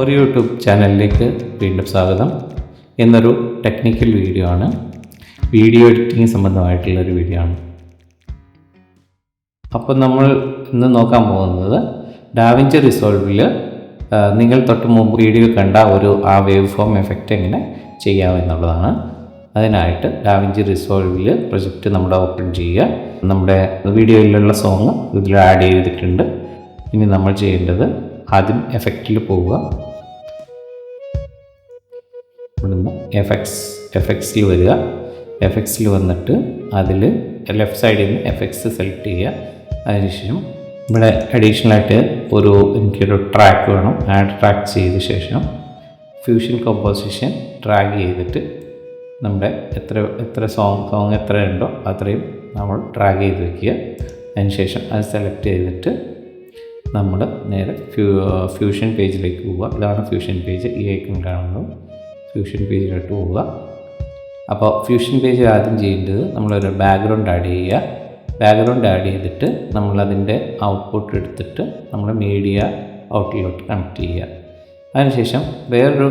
ഒരു യൂട്യൂബ് ചാനലിലേക്ക് വീണ്ടും സ്വാഗതം. എന്നൊരു ടെക്നിക്കൽ വീഡിയോ ആണ്. വീഡിയോ എഡിറ്റിംഗ് സംബന്ധമായിട്ടുള്ള ഒരു വീഡിയോ ആണ്. അപ്പോൾ നമ്മൾ ഇന്ന് നോക്കാൻ പോകുന്നത് ഡാവിഞ്ചി റിസോൾവിൽ നിങ്ങൾ തൊട്ട് മുമ്പ് വീഡിയോ കണ്ട ഒരു ആ വേവ് ഫോം എഫക്റ്റ് എങ്ങനെ ചെയ്യാമെന്നുള്ളതാണ് അതിനായിട്ട് ഡാവിഞ്ചി റിസോൾവിൽ പ്രൊജക്റ്റ് നമ്മുടെ ഓപ്പൺ ചെയ്യുക. നമ്മുടെ വീഡിയോയിലുള്ള സോങ് ഇതിൽ ആഡ് ചെയ്തിട്ടുണ്ട്. ഇനി നമ്മൾ ചെയ്യേണ്ടത് ആദ്യം എഫക്റ്റിൽ പോവുക. ഇവിടുന്ന് എഫക്ട്സ് എഫക്ട്സിൽ വരിക. എഫക്ട്സിൽ വന്നിട്ട് അതിൽ ലെഫ്റ്റ് സൈഡിൽ നിന്ന് എഫക്ട്സ് സെലക്ട് ചെയ്യുക. അതിനുശേഷം ഇവിടെ അഡീഷണലായിട്ട് ഒരു എനിക്കൊരു ട്രാക്ക് വേണം. ആഡ് ട്രാക്ക് ചെയ്ത ശേഷം ഫ്യൂഷൻ കോമ്പോസിഷൻ ട്രാക്ക് ചെയ്തിട്ട് നമ്മുടെ എത്ര എത്ര സോങ് സോങ് എത്ര ഉണ്ടോ അത്രയും നമ്മൾ ട്രാക്ക് ചെയ്ത് വയ്ക്കുക അതിനുശേഷം അത് സെലക്ട് ചെയ്തിട്ട് നമ്മൾ നേരെ ഫ്യൂ ഫ്യൂഷൻ പേജിലേക്ക് പോവുക. ഇതാണ് ഫ്യൂഷൻ പേജ് ഈ ഐക്കൺ കാണുന്നത്. ഫ്യൂഷൻ പേജിലോട്ട് പോവുക. അപ്പോൾ ഫ്യൂഷൻ പേജ് ആദ്യം ചെയ്യേണ്ടത് നമ്മളൊരു ബാക്ക്ഗ്രൗണ്ട് ആഡ് ചെയ്യുക. ബാക്ക്ഗ്രൗണ്ട് ആഡ് ചെയ്തിട്ട് നമ്മളതിന്റെ ഔട്ട്പുട്ട് എടുത്തിട്ട് നമ്മൾ മീഡിയ ഔട്ട്ലോട്ട് കണക്ട് ചെയ്യുക. അതിനുശേഷം വേറൊരു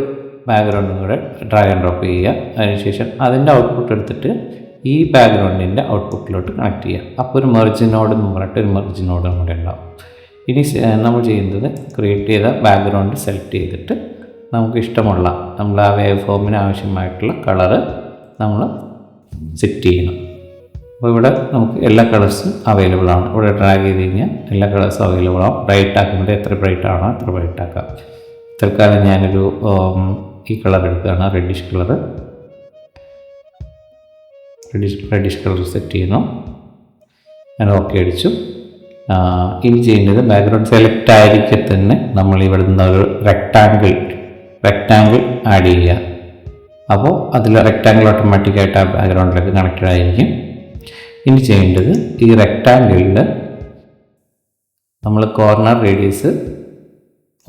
ബാക്ക്ഗ്രൗണ്ടും കൂടെ ഡ്രാഗ് ആൻഡ് ഡ്രോപ്പ് ചെയ്യുക. അതിനുശേഷം അതിന്റെ ഔട്ട്പുട്ട് എടുത്തിട്ട് ഈ ബാക്ക്ഗ്രൗണ്ടിന്റെ ഔട്ട്പുട്ടിലോട്ട് കണക്ട് ചെയ്യുക. അപ്പോൾ ഒരു മെർജിനോട് എന്ന് പറഞ്ഞിട്ട് ഒരു മെർജിനോടും കൂടെ ഉണ്ടാവും. ഇനി നമ്മൾ ചെയ്യുന്നത് ക്രിയേറ്റ് ചെയ്ത ബാക്ക്ഗ്രൗണ്ട് സെലക്ട് ചെയ്തിട്ട് നമുക്ക് ഇഷ്ടമുള്ള നമ്മൾ ആ വേവ് ഫോമിന് ആവശ്യമായിട്ടുള്ള കളറ് നമ്മൾ സെറ്റ് ചെയ്യണം. അപ്പോൾ ഇവിടെ നമുക്ക് എല്ലാ കളേഴ്സും അവൈലബിൾ ആണ്. ഇവിടെ ഡ്രാഗ് ചെയ്ത് കഴിഞ്ഞാൽ എല്ലാ കളേഴ്സും അവൈലബിൾ ആവും. ബ്രൈറ്റ് ആക്കുന്നത് എത്ര ബ്രൈറ്റ് ആണോ അത്ര ബ്രൈറ്റ് ആക്കാം. തൽക്കാലം ഞാനൊരു ഈ കളർ എടുക്കുകയാണ്. Reddish colour reddish reddish colour set ചെയ്യുന്നു. ഞാൻ ഓക്കെ അടിച്ചു. ഇനി ചെയ്യേണ്ടത് ബാക്ക്ഗ്രൗണ്ട് സെലക്ട് ആയിരിക്കെ തന്നെ നമ്മൾ ഇവിടെ നിന്ന് ഒരു റെക്റ്റാങ്കിൾ റെക്റ്റാങ്കിൾ ആഡ് ചെയ്യുക. അപ്പോൾ അതിൽ റെക്റ്റാങ്കിൾ ഓട്ടോമാറ്റിക്കായിട്ട് ആ ബാക്ക്ഗ്രൗണ്ടിലേക്ക് കണക്റ്റഡ് ആയിരിക്കും. ഇനി ചെയ്യേണ്ടത് ഈ റെക്റ്റാങ്കിളിൽ നമ്മൾ കോർണർ റേഡിയസ്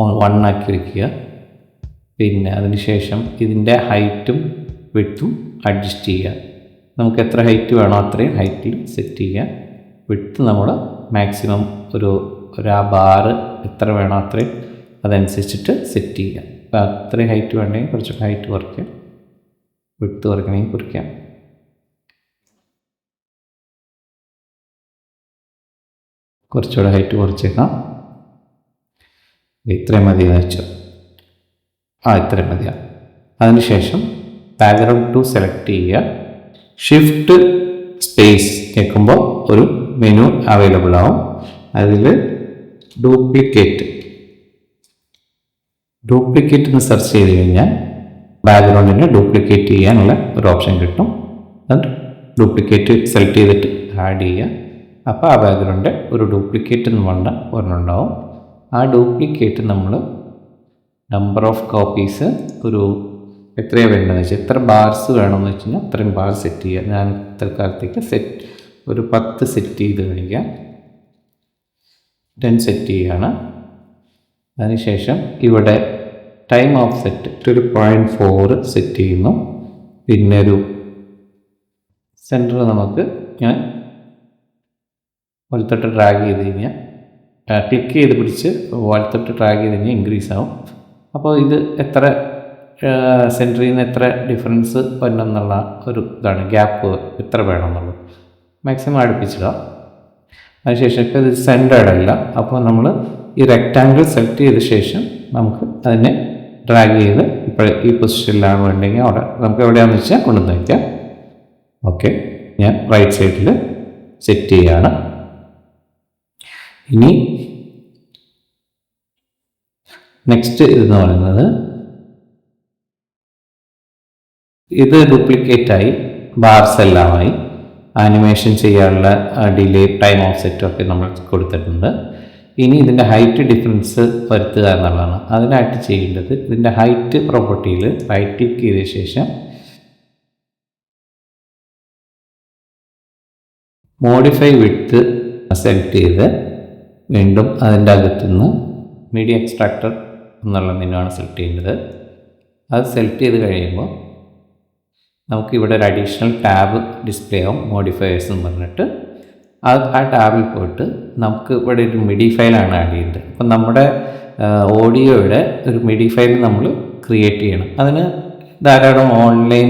വൺ ആക്കി വയ്ക്കുക. പിന്നെ അതിനുശേഷം ഇതിന്റെ ഹൈറ്റും വിട്ടും അഡ്ജസ്റ്റ് ചെയ്യുക. നമുക്ക് എത്ര ഹൈറ്റ് വേണോ അത്രയും ഹൈറ്റിൽ സെറ്റ് ചെയ്യുക. വിട്ട് നമ്മൾ മാക്സിമം ഒരു ഒരു ആ ബാറ് എത്ര വേണോ അത്രയും അതനുസരിച്ചിട്ട് സെറ്റ് ചെയ്യുക. അപ്പോൾ അത്രയും ഹൈറ്റ് വേണ്ടെങ്കിൽ കുറച്ചൊക്കെ ഹൈറ്റ് കുറയ്ക്കാം. വിട്ട് കുറയ്ക്കണമെങ്കിൽ കുറിക്കാം കുറച്ചുകൂടെ ഹൈറ്റ് കുറച്ചേക്കാം. ഇത്രയും മതി വെച്ചോ. ആ ഇത്രയും മതിയാണ് അതിനുശേഷം ബാക്ക്ഗ്രൗണ്ട് ടു സെലക്ട് ചെയ്യുക. ഷിഫ്റ്റ് സ്പേസ് കേൾക്കുമ്പോൾ ഒരു മെനു അവൈലബിൾ ആവും. അതിൽ ഡ്യൂപ്ലിക്കേറ്റ് ഡ്യൂപ്ലിക്കേറ്റ് എന്ന് സെർച്ച് ചെയ്ത് കഴിഞ്ഞാൽ ബാക്ക്ഗ്രൗണ്ടിനെ ഡ്യൂപ്ലിക്കേറ്റ് ചെയ്യാനുള്ള ഒരു ഓപ്ഷൻ കിട്ടും. എന്നിട്ട് ഡ്യൂപ്ലിക്കേറ്റ് സെലക്ട് ചെയ്തിട്ട് ആഡ് ചെയ്യുക. അപ്പോൾ ആ ബാക്ക്ഗ്രൗണ്ട് ഒരു ഡ്യൂപ്ലിക്കേറ്റ് എന്ന് പറഞ്ഞ ഒരെണ്ണുണ്ടാവും ആ ഡ്യൂപ്ലിക്കേറ്റ് നമ്മൾ നമ്പർ ഓഫ് കോപ്പീസ് ഒരു എത്രയാണ് വേണ്ടതെന്ന് വെച്ചാൽ എത്ര ബാർസ് വേണമെന്ന് വെച്ച് കഴിഞ്ഞാൽ അത്രയും ബാർ സെറ്റ് ചെയ്യുക. ഞാൻ തൽക്കാലത്തേക്ക് സെറ്റ് ഒരു പത്ത് സെറ്റ് ചെയ്ത് കഴിക്കാം ടെൻ സെറ്റ് ചെയ്യുകയാണ്. അതിനുശേഷം ഇവിടെ ടൈം ഓഫ് സെറ്റ് ഒരു പോയിന്റ് ഫോർ സെറ്റ് ചെയ്യുന്നു. പിന്നെ ഒരു സെന്റർ നമുക്ക് ഞാൻ വലത്തോട്ട് ഡ്രാഗ് ചെയ്ത് കഴിഞ്ഞാൽ ക്ലിക്ക് ചെയ്ത് പിടിച്ച് വലത്തോട്ട് ഡ്രാഗ് ചെയ്ത് കഴിഞ്ഞാൽ ഇൻക്രീസ് ആവും. അപ്പോൾ ഇത് എത്ര സെന്ററിൽ നിന്ന് എത്ര ഡിഫറൻസ് വരണമെന്നുള്ള ഒരു ഇതാണ്. ഗ്യാപ്പ് എത്ര വേണം എന്നുള്ളത്. മാക്സിമം അടുപ്പിച്ചിടാം അതിനുശേഷം ഇത് സെന്റേഡ് അല്ല. അപ്പോൾ നമ്മൾ ഈ റെക്റ്റാങ്കിൾ സെലക്ട് ചെയ്ത ശേഷം നമുക്ക് അതിനെ ഡ്രാഗ് ചെയ്ത് ഇപ്പോൾ ഈ പൊസിഷനിലാണ് വേണ്ടെങ്കിൽ അവിടെ നമുക്ക് എവിടെയാണെന്ന് വെച്ചാൽ കൊണ്ടുവന്ന് വയ്ക്കാം ഓക്കെ ഞാൻ റൈറ്റ് സൈഡിൽ സെറ്റ് ചെയ്യുകയാണ് ഇനി നെക്സ്റ്റ് ഇതെന്ന് പറയുന്നത് ഇത് ഡ്യൂപ്ലിക്കേറ്റ് ആയി ബാർസ് എല്ലാമായി ആനിമേഷൻ ചെയ്യാനുള്ള ഡിലേ ടൈം ഓഫ് സെറ്റും ഒക്കെ നമ്മൾ കൊടുത്തിട്ടുണ്ട്. ഇനി ഇതിന്റെ ഹൈറ്റ് ഡിഫറൻസ് വരുത്തുക എന്നുള്ളതാണ്. അതിനായിട്ട് ചെയ്യേണ്ടത് ഇതിന്റെ ഹൈറ്റ് പ്രോപ്പർട്ടിയിൽ റൈറ്റ് ക്ലിക്ക് ചെയ്ത ശേഷം മോഡിഫൈ വിട്ട് സെലക്ട് ചെയ്ത് വീണ്ടും അതിന്റെ അകത്തുനിന്ന് മീഡിയ എക്സ്ട്രാക്ടർ എന്നുള്ള മെനുവാണ് സെലക്ട് ചെയ്യേണ്ടത്. അത് സെലക്ട് ചെയ്ത് കഴിയുമ്പോൾ നമുക്കിവിടെ ഒരു അഡീഷണൽ ടാബ് ഡിസ്പ്ലേ ആവും മോഡിഫയേഴ്സ് എന്ന് പറഞ്ഞിട്ട്. ആ ആ ടാബിൽ പോയിട്ട് നമുക്ക് ഇവിടെ ഒരു മിഡി ഫയലാണ് ആഡ് ചെയ്യേണ്ടത്. അപ്പം നമ്മുടെ ഓഡിയോയുടെ ഒരു മിഡി ഫയൽ നമ്മൾ ക്രിയേറ്റ് ചെയ്യണം. അതിന് ധാരാളം ഓൺലൈൻ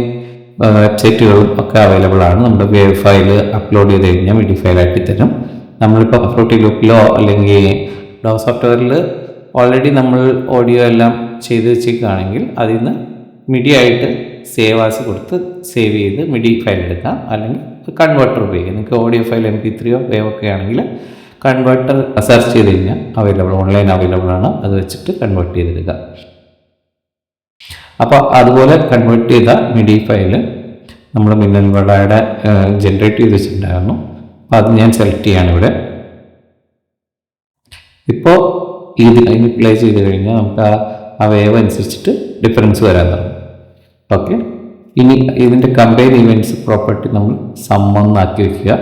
വെബ്സൈറ്റുകളും ഒക്കെ അവൈലബിൾ ആണ്. നമ്മുടെ വേവ് ഫയൽ അപ്ലോഡ് ചെയ്ത് കഴിഞ്ഞാൽ മിഡി ഫയലായിട്ട് തരും. നമ്മളിപ്പോൾ അഫ്രോട്ടി ലുക്കിലോ അല്ലെങ്കിൽ ഡോ സോഫ്റ്റ്വെയറിൽ ഓൾറെഡി നമ്മൾ ഓഡിയോ എല്ലാം ചെയ്ത് വെച്ചേക്കുകയാണെങ്കിൽ അതിൽ നിന്ന് മിഡി ആയിട്ട് സേവ് ആസ് കൊടുത്ത് സേവ് ചെയ്ത് മിഡി ഫയൽ എടുക്കാം. അല്ലെങ്കിൽ കൺവെർട്ടർ ഉപയോഗിക്കാം. നിങ്ങൾക്ക് ഓഡിയോ ഫയൽ എം പി ത്രീയോ വേവ് ഒക്കെ ആണെങ്കിൽ കൺവെർട്ടർ സെർച്ച് ചെയ്ത് കഴിഞ്ഞാൽ അവൈലബിൾ ഓൺലൈൻ അവൈലബിൾ ആണ്. അത് വെച്ചിട്ട് കൺവേർട്ട് ചെയ്തെടുക്കുക. അപ്പോൾ അതുപോലെ കൺവേർട്ട് ചെയ്ത മിഡി ഫയൽ നമ്മൾ മിന്നൽ വടയുടെ ജനറേറ്റ് ചെയ്ത് വെച്ചിട്ടുണ്ടായിരുന്നു. അപ്പോൾ അത് ഞാൻ സെലക്ട് ചെയ്യാണ് ഇവിടെ. ഇപ്പോൾ ഇത് കഴിഞ്ഞ് പ്ലേ ചെയ്ത് കഴിഞ്ഞാൽ നമുക്ക് ആ വേവ് അനുസരിച്ചിട്ട് ഡിഫറൻസ് വരാൻ തുടങ്ങും. ഓക്കെ ഇനി ഇതിന്റെ കമ്പയർ ഇവന്റ്സ് പ്രോപ്പർട്ടി നമ്മൾ സമ്മന്നാക്കി വയ്ക്കുക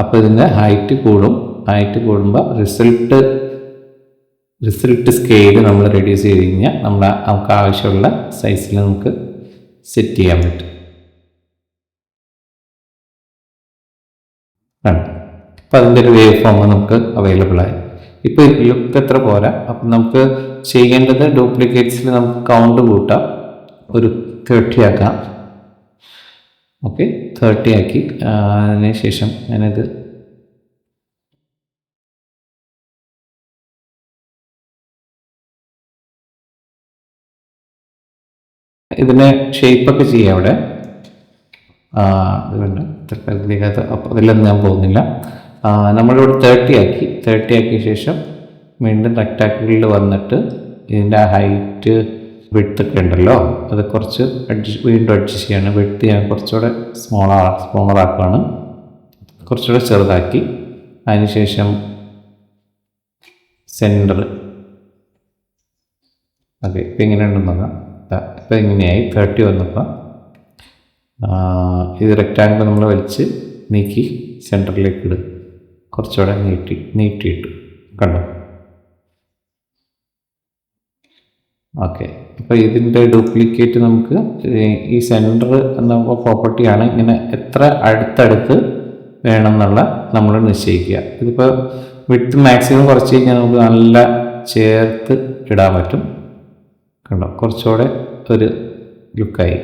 അപ്പോൾ ഇതിന്റെ ഹൈറ്റ് കൂടും. ഹൈറ്റ് കൂടുമ്പോൾ റിസൾട്ട് റിസൾട്ട് സ്കെയിൽ നമ്മൾ റെഡ്യൂസ് ചെയ്ത് കഴിഞ്ഞാൽ നമ്മൾ നമുക്ക് ആവശ്യമുള്ള സൈസിൽ നമുക്ക് സെറ്റ് ചെയ്യാൻ പറ്റും. അപ്പം അതിന്റെ ഒരു വേവ് ഫോം നമുക്ക് അവൈലബിൾ ആയി. ഇപ്പോൾ ലുക്ക് എത്ര പോരാ? അപ്പം നമുക്ക് ചെയ്യേണ്ടത് ഡ്യൂപ്ലിക്കേറ്റ്സിൽ നമുക്ക് കൗണ്ട് കൂട്ടാം. ഒരു തേർട്ടി ആക്കാം. ഓക്കെ തേർട്ടി ആക്കി. അതിന് ശേഷം ഞാനത് ഇതിനെ ഷേപ്പൊക്കെ ചെയ്യാം അവിടെ. ആ, ഇതുണ്ട് തൽക്കാലത്തേക്ക് അത് അതിലൊന്നും ഞാൻ പോകുന്നില്ല. നമ്മളിവിടെ തേർട്ടി ആക്കി. തേർട്ടി ആക്കിയ ശേഷം വീണ്ടും റെക്ടാക്കിളിൽ വന്നിട്ട് ഇതിന്റെ ഹൈറ്റ് വിട്ത്തൊക്കെ ഉണ്ടല്ലോ അത് കുറച്ച് അഡ്ജസ്റ്റ് വീണ്ടും അഡ്ജസ്റ്റ് ചെയ്യാണ്. വിട്ത്ത് ഞാൻ കുറച്ചുകൂടെ സ്മോളാ സ്മോളാക്കുകയാണ് കുറച്ചുകൂടെ ചെറുതാക്കി. അതിനുശേഷം സെന്റർ ഓക്കെ ഇപ്പം എങ്ങനെ ഉണ്ടെന്ന് നോക്കാം. ഇപ്പം ഇങ്ങനെയായി. തേർട്ടി വന്നപ്പോൾ ഇത് റെക്റ്റാങ്കിൾ നമ്മൾ വലിച്ച് നീക്കി സെന്ററിലേക്ക് ഇടും. കുറച്ചുകൂടെ നീട്ടി നീട്ടിയിട്ടു. കണ്ടോ? ഓക്കെ അപ്പോൾ ഇതിന്റെ ഡ്യൂപ്ലിക്കേറ്റ് നമുക്ക് ഈ- സെന്റർ എന്ന പ്രോപ്പർട്ടിയാണ് ഇങ്ങനെ എത്ര അടുത്തടുത്ത് വേണം എന്നുള്ള നമ്മൾ നിശ്ചയിക്കുക. ഇതിപ്പോൾ വിട്ട് മാക്സിമം കുറച്ച് കഴിഞ്ഞാൽ നമുക്ക് നല്ല ചേർത്ത് ഇടാൻ പറ്റും. കണ്ടോ? കുറച്ചുകൂടെ ഒരു ലുക്കായി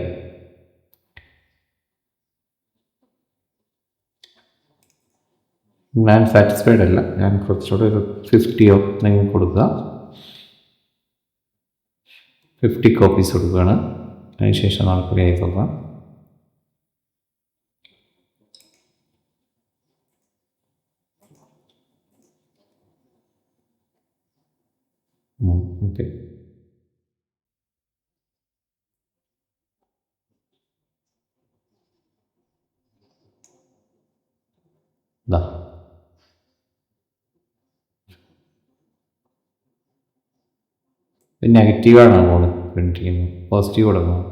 ഞാൻ സാറ്റിസ്ഫൈഡ് അല്ല. ഞാൻ കുറച്ചുകൂടെ ഒരു ഫിഫ്റ്റിയോ നിങ്ങൾ കൊടുക്കുക. ഫിഫ്റ്റി കോപ്പീസ് കൊടുക്കുകയാണ്. അതിനുശേഷം നമുക്ക് പ്ലേ ചെയ്ത് നോക്കാം ഓക്കെ. ഇതാ നെഗറ്റീവാണ് പോകുന്നത് പ്രിന്റ് ചെയ്യുന്നത്? പോസിറ്റീവ് കൊടുക്കണം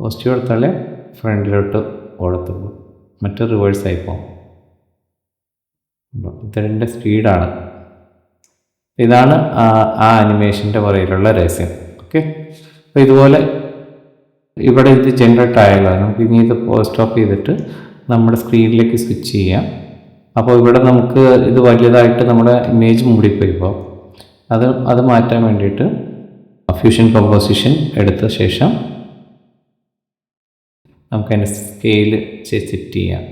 പോസിറ്റീവ് കൊടുത്താലേ ഫ്രണ്ടിലോട്ട് ഓടത്തുള്ളൂ. മറ്റേ റിവേഴ്സ് ആയി പോകും ഇതിന്റെ സ്പീഡാണ് ഇതാണ് ആ അനിമേഷന്റെ പുറയിലുള്ള രഹസ്യം. ഓക്കെ അപ്പോൾ ഇതുപോലെ ഇവിടെ ഇത് ജനറേറ്റ് ആയല്ലോ. നമുക്ക് ഇനി ഇത് പോസ്റ്റ് സ്റ്റോപ്പ് ചെയ്തിട്ട് നമ്മുടെ സ്ക്രീനിലേക്ക് സ്വിച്ച് ചെയ്യാം. അപ്പോൾ ഇവിടെ നമുക്ക് ഇത് വലിയതായിട്ട് നമ്മുടെ ഇമേജ് മൂടിപ്പോയി അത് അത് മാറ്റാൻ വേണ്ടിയിട്ട് ഫ്യൂഷൻ കോമ്പോസിഷൻ എടുത്ത ശേഷം നമുക്കതിന്റെ സ്കെയിൽ സെറ്റ് ചെയ്യാം.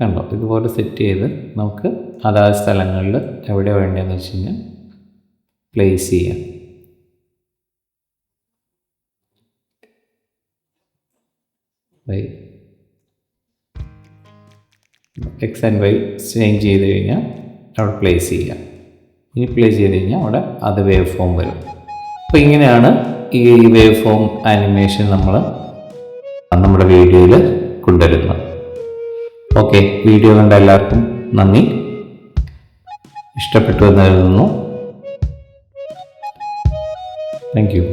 കണ്ടോ? ഇതുപോലെ സെറ്റ് ചെയ്ത് നമുക്ക് അതാത് സ്ഥലങ്ങളിൽ എവിടെ വേണ്ടതെന്ന് വെച്ച് കഴിഞ്ഞാൽ പ്ലേസ് ചെയ്യാം. എക്സ് ആൻഡ് വൈ ചേഞ്ച് ചെയ്ത് കഴിഞ്ഞാൽ അവിടെ പ്ലേസ് ചെയ്യാം. ഇനി ചെയ്ത് കഴിഞ്ഞാൽ അവിടെ അത് വേവ് ഫോം വരും. അപ്പോൾ ഇങ്ങനെയാണ് ഈ വേവ് ഫോം ആനിമേഷൻ നമ്മൾ നമ്മുടെ വീഡിയോയിൽ കൊണ്ടുവരുന്നത്. ഓക്കെ വീഡിയോ കണ്ട എല്ലാവർക്കും നന്ദി. ഇഷ്ടപ്പെട്ടു എന്ന് കരുതുന്നു താങ്ക് യു